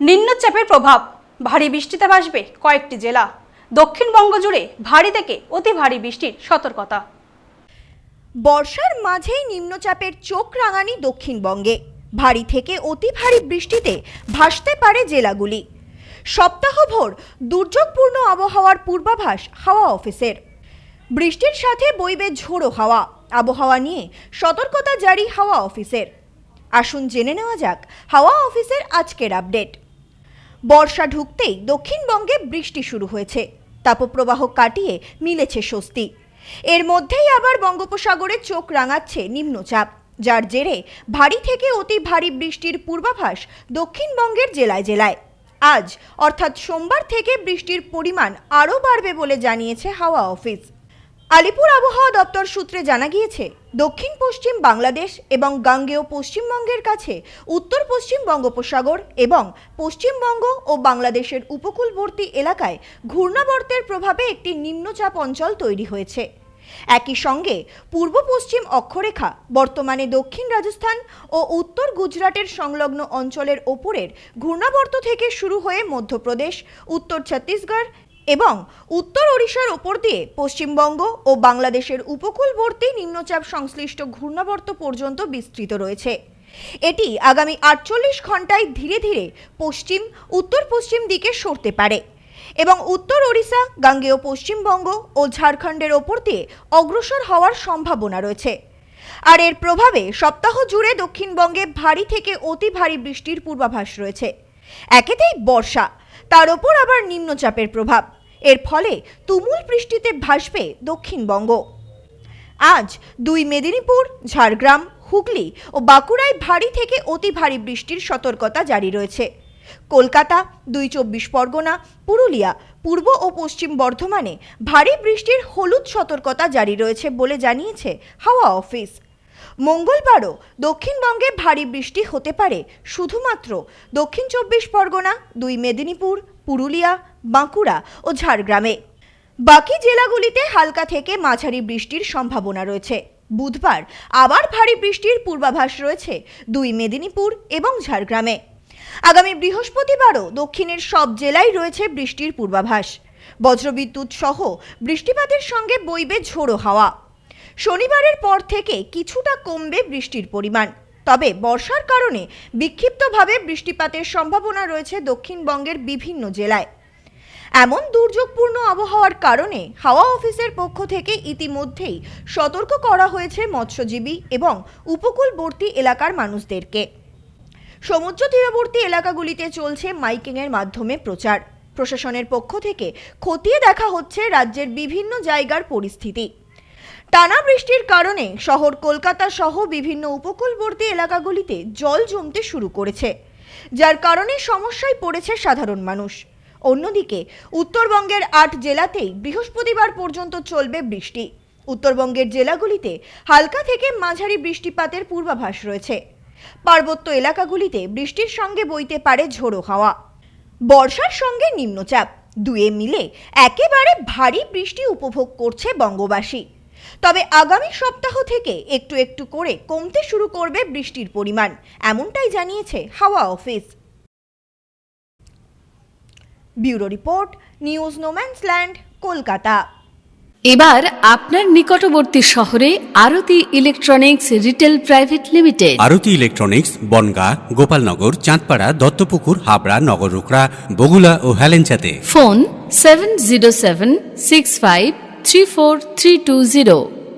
নিম্নচাপের প্রভাব। ভারী বৃষ্টিতে ভাসবে কয়েকটি জেলা। দক্ষিণবঙ্গ জুড়ে ভারী থেকে অতি ভারী বৃষ্টির সতর্কতা। বর্ষার মাঝেই নিম্নচাপের চোখ রাঙানি দক্ষিণবঙ্গে। ভারী থেকে অতি ভারী বৃষ্টিতে ভাসতে পারে জেলাগুলি। সপ্তাহভর দুর্যোগপূর্ণ আবহাওয়ার পূর্বাভাস হাওয়া অফিসের। বৃষ্টির সাথে বইবে ঝোড়ো হাওয়া। আবহাওয়া নিয়ে সতর্কতা জারি হাওয়া অফিসের। আসুন জেনে নেওয়া যাক হাওয়া অফিসের আজকের আপডেট। বর্ষা ঢুকতেই দক্ষিণবঙ্গে বৃষ্টি শুরু হয়েছে। তাপপ্রবাহ কাটিয়ে মিলেছে স্বস্তি। এর মধ্যেই আবার বঙ্গোপসাগরে চোখ রাঙাচ্ছে নিম্নচাপ। যার জেরে ভারী থেকে অতি ভারী বৃষ্টির পূর্বাভাস দক্ষিণবঙ্গের জেলায় জেলায়। আজ, অর্থাৎ সোমবার থেকে বৃষ্টির পরিমাণ আরও বাড়বে বলে জানিয়েছে হাওয়া অফিস। আলিপুর আবহাওয়া দপ্তর সূত্রে জানা গিয়েছে, দক্ষিণ পশ্চিম বাংলাদেশ এবং গাঙ্গেয় পশ্চিমবঙ্গের কাছে, উত্তর পশ্চিম বঙ্গোপসাগর এবং পশ্চিমবঙ্গ ও বাংলাদেশের উপকূলবর্তী এলাকায় ঘূর্ণাবর্তের প্রভাবে একটি নিম্নচাপ অঞ্চল তৈরি হয়েছে। একই সঙ্গে, পূর্ব পশ্চিম অক্ষরেখা, বর্তমানে দক্ষিণ রাজস্থান ও উত্তর গুজরাটের সংলগ্ন অঞ্চলের ওপরের ঘূর্ণাবর্ত থেকে শুরু হয়ে মধ্যপ্রদেশ, উত্তর ছত্তিশগড় এবং উত্তর ওড়িশার ওপর দিয়ে পশ্চিমবঙ্গ ও বাংলাদেশের উপকূলবর্তী নিম্নচাপ সংশ্লিষ্ট ঘূর্ণাবর্ত পর্যন্ত বিস্তৃত রয়েছে। এটি আগামী আটচল্লিশ ঘন্টায় ধীরে ধীরে পশ্চিম, উত্তর পশ্চিম দিকে সরতে পারে এবং উত্তর ওড়িশা, গাঙ্গেয় পশ্চিমবঙ্গ ও ঝাড়খণ্ডের ওপর দিয়ে অগ্রসর হওয়ার সম্ভাবনা রয়েছে। আর এর প্রভাবে সপ্তাহ জুড়ে দক্ষিণবঙ্গে ভারী থেকে অতি ভারী বৃষ্টির পূর্বাভাস রয়েছে। একেতেই বর্ষা তার ওপর আবার নিম্নচাপের প্রভাব। এর ফলে তুমুল বৃষ্টিতে ভাসবে দক্ষিণবঙ্গ। আজ দুই মেদিনীপুর, ঝাড়গ্রাম, হুগলি ও বাঁকুড়ায় ভারী থেকে অতি ভারী বৃষ্টির সতর্কতা জারি রয়েছে। কলকাতা, দুই চব্বিশ পরগনা, পুরুলিয়া, পূর্ব ও পশ্চিম বর্ধমানে ভারী বৃষ্টির হলুদ সতর্কতা জারি রয়েছে বলে জানিয়েছে হাওয়া অফিস। মঙ্গলবারও দক্ষিণবঙ্গে ভারী বৃষ্টি হতে পারে, শুধুমাত্র দক্ষিণ চব্বিশ পরগনা, দুই মেদিনীপুর, পুরুলিয়া, বাঁকুড়া ও ঝাড়গ্রামে। বাকি জেলাগুলিতে হালকা থেকে মাঝারি বৃষ্টির সম্ভাবনা রয়েছে। বুধবার আবার ভারী বৃষ্টির পূর্বাভাস রয়েছে দুই মেদিনীপুর এবং ঝাড়গ্রামে। আগামী বৃহস্পতিবারও দক্ষিণের সব জেলায় রয়েছে বৃষ্টির পূর্বাভাস। বজ্রবিদ্যুৎ সহ বৃষ্টিপাতের সঙ্গে বইবে ঝোড়ো হাওয়া। শনিবারের পর থেকে কিছুটা কমবে বৃষ্টির পরিমাণ। তবে বর্ষার কারণে বিক্ষিপ্তভাবে বৃষ্টিপাতের সম্ভাবনা রয়েছে দক্ষিণবঙ্গের বিভিন্ন জেলায়। এমন দুর্যোগপূর্ণ আবহাওয়ার কারণে হাওয়া অফিসের পক্ষ থেকে ইতিমধ্যেই সতর্ক করা হয়েছে মৎস্যজীবী এবং উপকূলবর্তী এলাকার মানুষদেরকে। সমুদ্র তীরবর্তী এলাকাগুলিতে চলছে মাইকিংয়ের মাধ্যমে প্রচার। প্রশাসনের পক্ষ থেকে খতিয়ে দেখা হচ্ছে রাজ্যের বিভিন্ন জায়গার পরিস্থিতি। টানা বৃষ্টির কারণে শহর কলকাতা সহ বিভিন্ন উপকূলবর্তী এলাকাগুলিতে জল জমতে শুরু করেছে, যার কারণে সমস্যায় পড়েছে সাধারণ মানুষ। অন্যদিকে, উত্তরবঙ্গের আট জেলাতেই বৃহস্পতিবার পর্যন্ত চলবে বৃষ্টি। উত্তরবঙ্গের জেলাগুলিতে হালকা থেকে মাঝারি বৃষ্টিপাতের পূর্বাভাস রয়েছে। পার্বত্য এলাকাগুলিতে বৃষ্টির সঙ্গে বইতে পারে ঝোড়ো হাওয়া। বর্ষার সঙ্গে নিম্নচাপ। দুয়ে মিলে একেবারে ভারী বৃষ্টি উপভোগ করছে বঙ্গবাসী। তবে আগামী সপ্তাহ থেকে একটু একটু করে কমতে শুরু করবে বৃষ্টির পরিমাণ এমনটাই জানিয়েছে হাওয়া office. Bureau report news no man's land Kolkata. এবার আপনার নিকটবর্তী শহরে Arati electronics retail private limited. Arati electronics Bongaon Gopalnagar Chandpara Duttapukur Habra নগররুকড়া Bagula ও হেলেঞ্চাতে। Phone seven zero seven six five 34320.